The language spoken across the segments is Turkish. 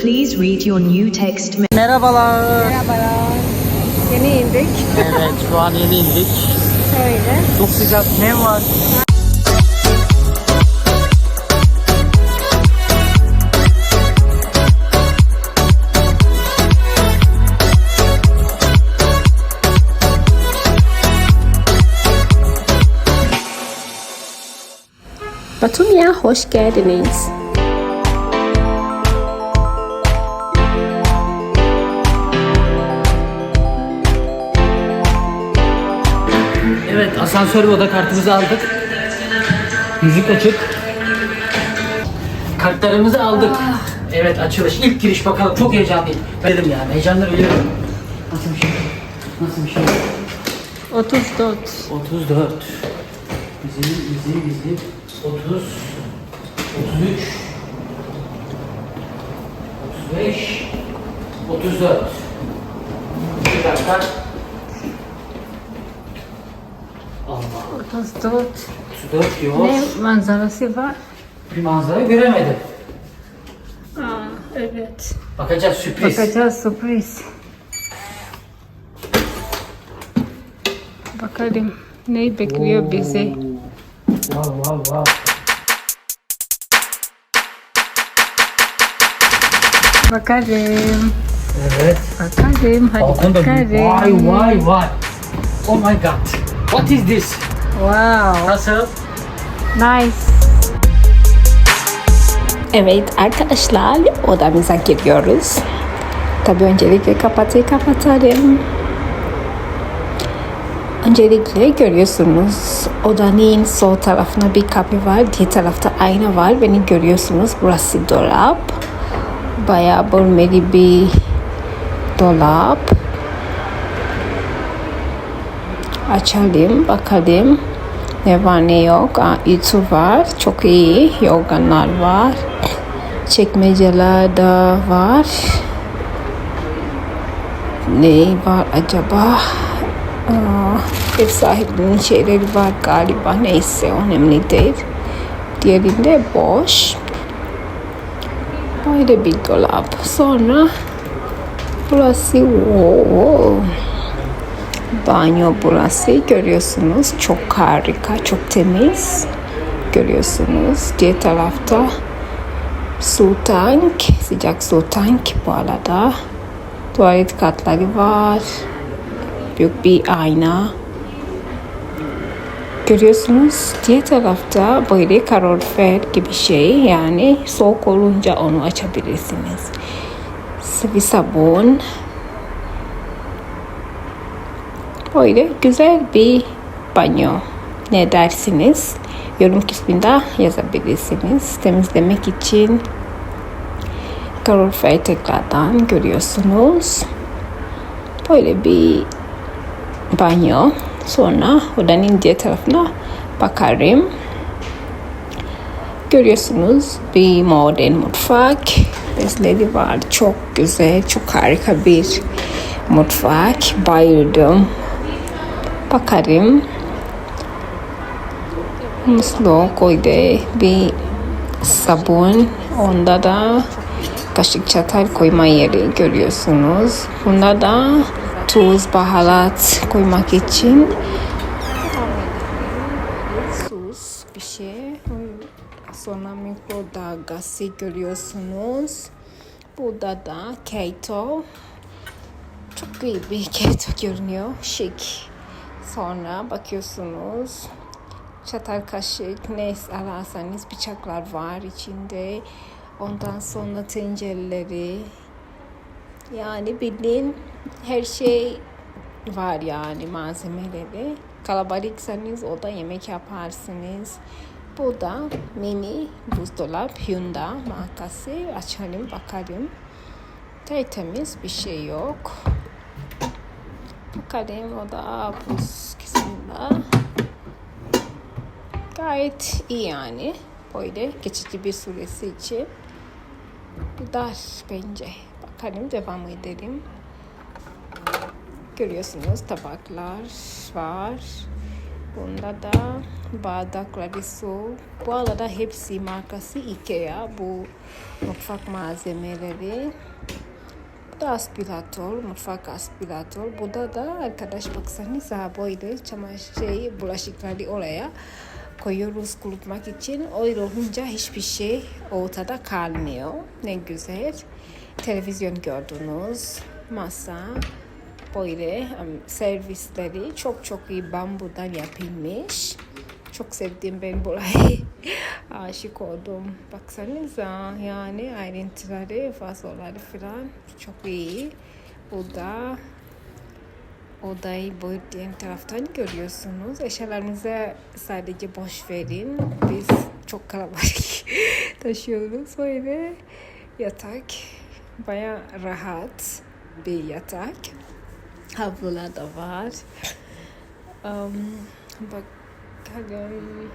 Please read your new text message. Merhabalar. Merhabalar. Yeni indik. Evet şu an yeni indik. Şöyle. Çok sıcak nem var. Batumya hoş geldiniz. Evet asansör ve oda kartımızı aldık. Müzik açık. Kartlarımızı aldık. Evet açılış. ilk giriş bakalım. Çok heyecanlıyım. Ben dedim yani. Heyecanla ölüyorum. Nasıl bir şey? Nasıl bir şey? 34. 34. Bizim, bizim, bizim. 30. 33. 35. 34. Bir dakika. Allah. 34. 34 diyor. Ne manzarası var? Bir manzara göremedim. Aa, evet. Bakacağız sürpriz. Bakacağız sürpriz. Bakalım ne bekliyor bizi. Wow wow wow. Bakalım. Evet. Bakalım. Hadi Balkonda bakalım. vay vay vay. Oh my god. What is this? Wow. Nasıl? Nice. Evet arkadaşlar odamıza giriyoruz. Tabii öncelikle kapatıyı kapatalım. Öncelikle görüyorsunuz odanın sol tarafına bir kapı var. Diğer tarafta ayna var. Beni görüyorsunuz. Burası dolap. Bayağı bölmeli bir dolap. Açalım bakalım ne var ne yok. Aa, ütü var. Çok iyi. Yorganlar var. Çekmeceler de var. Ne var acaba? Aa, ev sahibinin şeyleri var galiba. Neyse önemli değil. Diğerinde boş. Böyle bir dolap. Sonra burası wow. Banyo burası görüyorsunuz. Çok harika, çok temiz. Görüyorsunuz. Diğer tarafta su tank, sıcak su tank bu arada. Tuvalet katları var. Büyük bir ayna. Görüyorsunuz diğer tarafta böyle kalorifer gibi şey yani soğuk olunca onu açabilirsiniz. Sıvı sabun, Böyle güzel bir banyo. Ne dersiniz? Yorum kısmında yazabilirsiniz. Temizlemek için kalorifer tekrardan görüyorsunuz. Böyle bir banyo. Sonra odanın diğer tarafına bakarım. Görüyorsunuz bir modern mutfak. Bezleri var. Çok güzel, çok harika bir mutfak. Bayıldım. Bakarım. Musluğu koydu bir sabun. Onda da kaşık çatal koyma yeri görüyorsunuz. Bunda da tuz, baharat koymak için sus bir şey. Sonra mikrodalgası görüyorsunuz. Burada da keto. Çok iyi bir keto görünüyor. Şık. Sonra bakıyorsunuz çatal kaşık ne ararsanız bıçaklar var içinde. Ondan sonra tencereleri yani bildiğin her şey var yani malzemeleri. Kalabalıksanız o da yemek yaparsınız. Bu da mini buzdolap Hyundai markası. Açalım bakalım. Tertemiz bir şey yok. Bakalım o da buz kısmında. Gayet iyi yani. Böyle geçici bir süresi için. Dar bence. Bakalım devam edelim. Görüyorsunuz tabaklar var. Bunda da bardakları su. Bu arada hepsi markası Ikea. Bu mutfak malzemeleri. Da aspiratör, mutfak aspiratör. Burada da arkadaş baksanıza böyle çamaşır şey, bulaşıkları oraya koyuyoruz kurutmak için. Öyle olunca hiçbir şey ortada kalmıyor. Ne güzel. Televizyon gördünüz. Masa. Böyle servisleri çok çok iyi bambudan yapılmış. Çok sevdim ben burayı. Aşık oldum. Baksanıza yani ayrıntıları, fasoları falan çok iyi. Burada odayı bu diğer taraftan görüyorsunuz. Eşyalarınızı sadece boş verin. Biz çok kalabalık taşıyoruz böyle. Yatak baya rahat bir yatak. Havlular da var. Um, bakalım.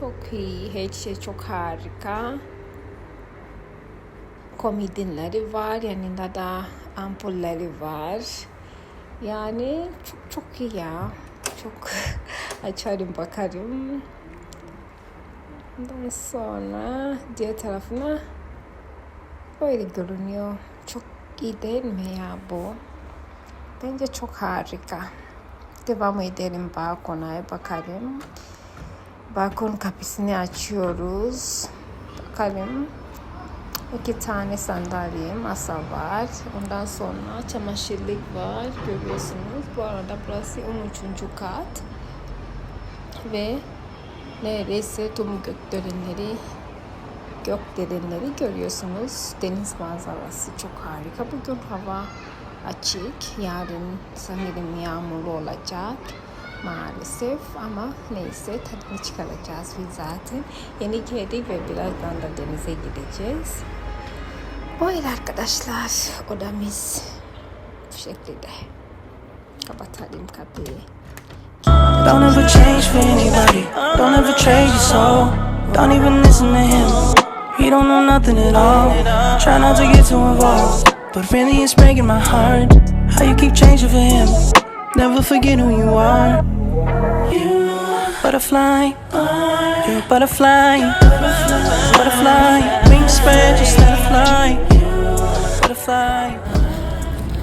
Çok iyi. Her şey çok harika. Komodinleri var. Yanında da ampulleri var. Yani çok çok iyi ya. Çok açarım bakarım. Ondan sonra diğer tarafına böyle görünüyor. Çok iyi değil mi ya bu? Bence çok harika. Devam edelim balkona bakalım. Balkon kapısını açıyoruz. Bakalım. İki tane sandalye, masa var. Ondan sonra çamaşırlık var. Görüyorsunuz. Bu arada burası 13. kat. Ve neredeyse tüm gökdelenleri gökdelenleri görüyorsunuz. Deniz manzarası çok harika. Bugün hava açık. Yarın sanırım yağmurlu olacak maalesef ama neyse tadını çıkaracağız biz zaten. Yeni geldik ve birazdan da denize gideceğiz. Arkadaşlar odamız bu şekilde. Kapatalım kapıyı. Don't ever change for anybody. Don't ever trade your soul. Don't even listen to him. He don't know nothing at all. Try not to get too involved. But really, it's breaking my heart. How you keep changing for him. Never forget who you are. You butterfly. You're a butterfly. Butterfly. Wings spread, just let it fly.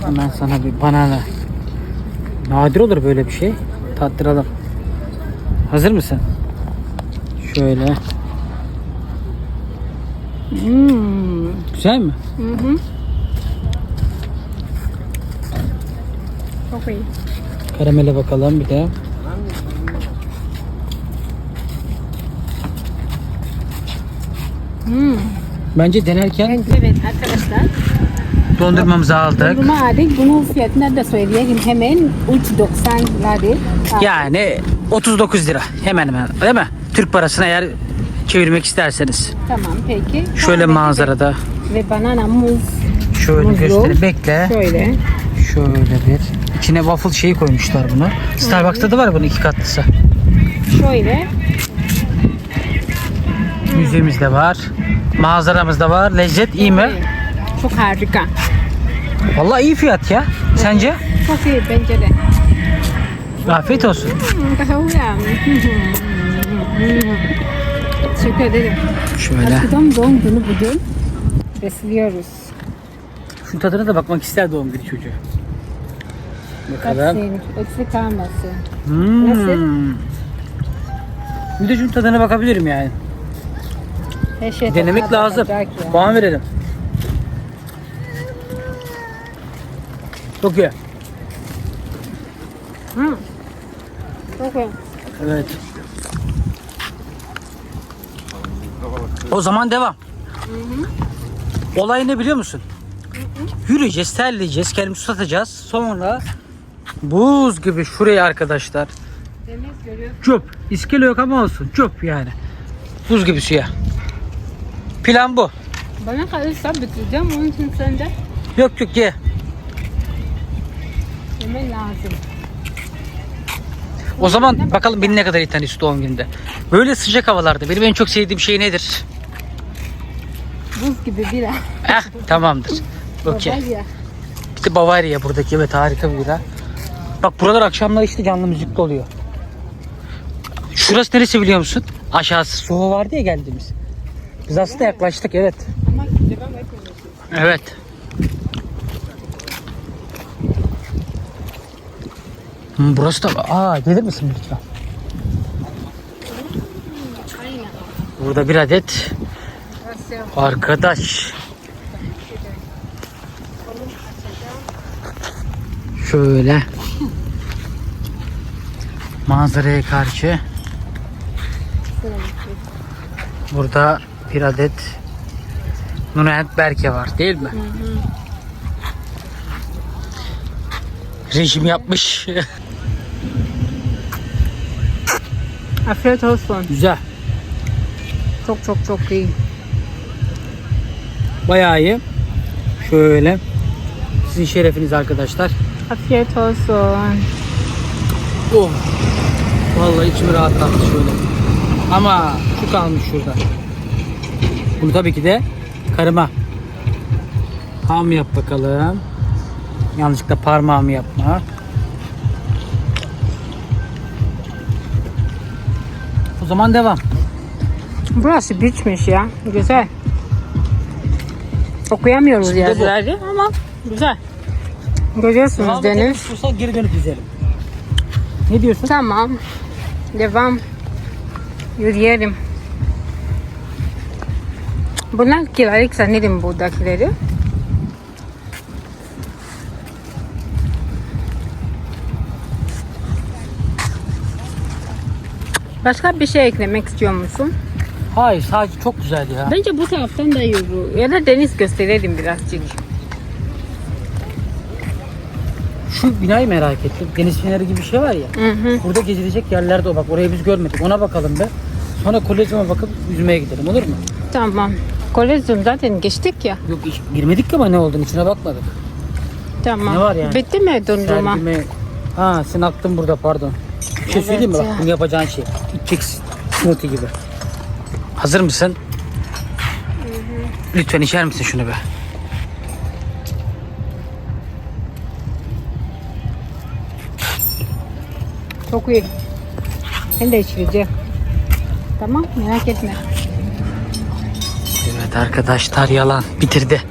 Hemen sana bir banana. Nadir olur böyle bir şey. Tattıralım. Hazır mısın? Şöyle. Hmm, güzel mi? Çok iyi. Karamele bakalım bir de. Bence denerken Evet arkadaşlar. dondurmamızı aldık. Durma aldık. Bunun fiyatını da söyleyeyim hemen 3.90'ları. Yani 39 lira hemen hemen değil mi? Türk parasına eğer çevirmek isterseniz. Tamam peki. Şöyle Kahve manzarada. Ve banana muz. Şöyle Muzlu. göstereyim. Bekle. Şöyle. Şöyle bir. İçine waffle şeyi koymuşlar bunu. Starbucks'ta da var bunun iki katlısı. Şöyle. Müziğimiz de var. Manzaramız da var. Lezzet iyi mi? Çok harika. Vallahi iyi fiyat ya. Sence? Çok iyi bence de. Afiyet olsun. Kahve. Teşekkür ederim. Şöyle. Aşkım doğum günü bugün. Besliyoruz. Şu tadına da bakmak ister doğum günü çocuğu. Bakalım. Hepsi eksik kalmasın. Hmm. Nasıl? Bir de şunun tadına bakabilirim yani. Her şey Denemek lazım. ya. Puan verelim. Çok iyi. Çok iyi. Evet. O zaman devam. Olay ne biliyor musun? Yürüyeceğiz, terleyeceğiz, kendimizi tutacağız. Sonra buz gibi şuraya arkadaşlar. Deniz görüyor. Çöp. İskele yok ama olsun. Çöp yani. Buz gibi suya. Plan bu. Bana kalırsa bitireceğim onun için sen de Yok yok ye. Yemen lazım. O zaman bakalım beni ne kadar iyi tanıyorsun doğum gününde. Böyle sıcak havalarda benim en çok sevdiğim şey nedir? Buz gibi bira. Eh tamamdır. Okey. Bir de Bavaria buradaki evet harika bir bira. Bak buralar akşamlar işte canlı müzikli oluyor. Şurası neresi biliyor musun? Aşağısı Soho vardı ya geldiğimiz. Biz aslında yaklaştık evet. Evet. Hmm, Burası da... Aa gelir misin lütfen? Burada bir adet arkadaş. Şöyle. Manzaraya karşı. Burada bir adet Nurent Berke var değil mi? Rejim yapmış. Afiyet olsun. Güzel. Çok çok çok iyi. Bayağı iyi. Şöyle. Sizin şerefiniz arkadaşlar. Afiyet olsun. Oh. Vallahi içimi rahatlattı şöyle. Ama şu kalmış şurada. Bunu tabii ki de karıma. Ham yap bakalım. Yanlışlıkla parmağımı yapma. O zaman devam. Burası bitmiş ya. Güzel. Okuyamıyoruz Şimdi yazıları ama güzel. Görüyorsunuz Devam deniz. edelim, geri dönüp izleyelim. Ne diyorsun? Tamam. Devam. Yürüyelim. Bunlar kiralık sanırım buradakileri. Başka bir şey eklemek istiyor musun? Hayır sadece çok güzel ya. Bence bu taraftan da yürü. Ya da deniz gösterelim birazcık. Şu binayı merak ettim. Deniz feneri gibi bir şey var ya. Hı hı. Burada gezilecek yerler de o bak. Orayı biz görmedik. Ona bakalım be. Sonra kolezyuma bakıp yüzmeye gidelim olur mu? Tamam. Kolezyum zaten geçtik ya. Yok hiç girmedik ki ama ne olduğunu içine bakmadık. Tamam. Ne var yani? Bitti mi dondurma? Sergime... Ha sen aklın burada pardon. Bir şey söyleyeyim mi? Evet Bak ya. bunu yapacağın şey. İçeceksin. Smoothie gibi. Hazır mısın? Lütfen içer misin şunu be? Çok iyi. Ben de içireceğim. Tamam merak etme. Evet arkadaşlar yalan. Bitirdi.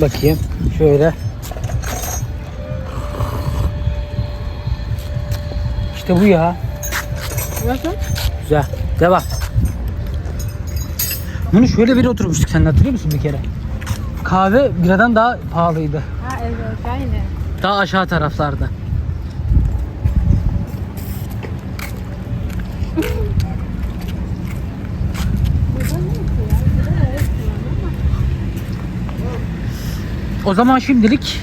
Bakayım. Şöyle. İşte bu ya. Nasıl? Güzel. Devam. Bunu şöyle bir oturmuştuk sen hatırlıyor musun bir kere? Kahve biradan daha pahalıydı. Ha evet aynı. Daha aşağı taraflarda. O zaman şimdilik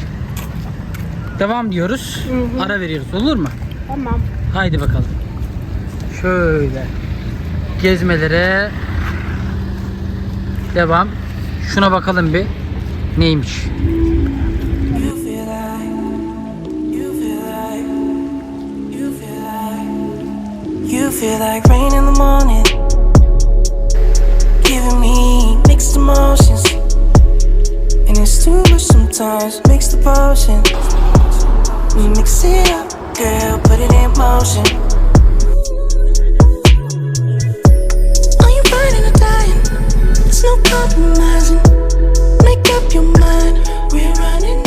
devam diyoruz. Ara veriyoruz olur mu? Tamam. Haydi bakalım. Şöyle gezmelere devam. Şuna bakalım bir neymiş. You feel like, you feel like, you feel like, you feel like rain in the morning, giving me mixed emotions, sometimes mix the potion. We mix it up, girl, put it in motion. Are you fighting or dying? There's no compromising. Make up your mind, we're running.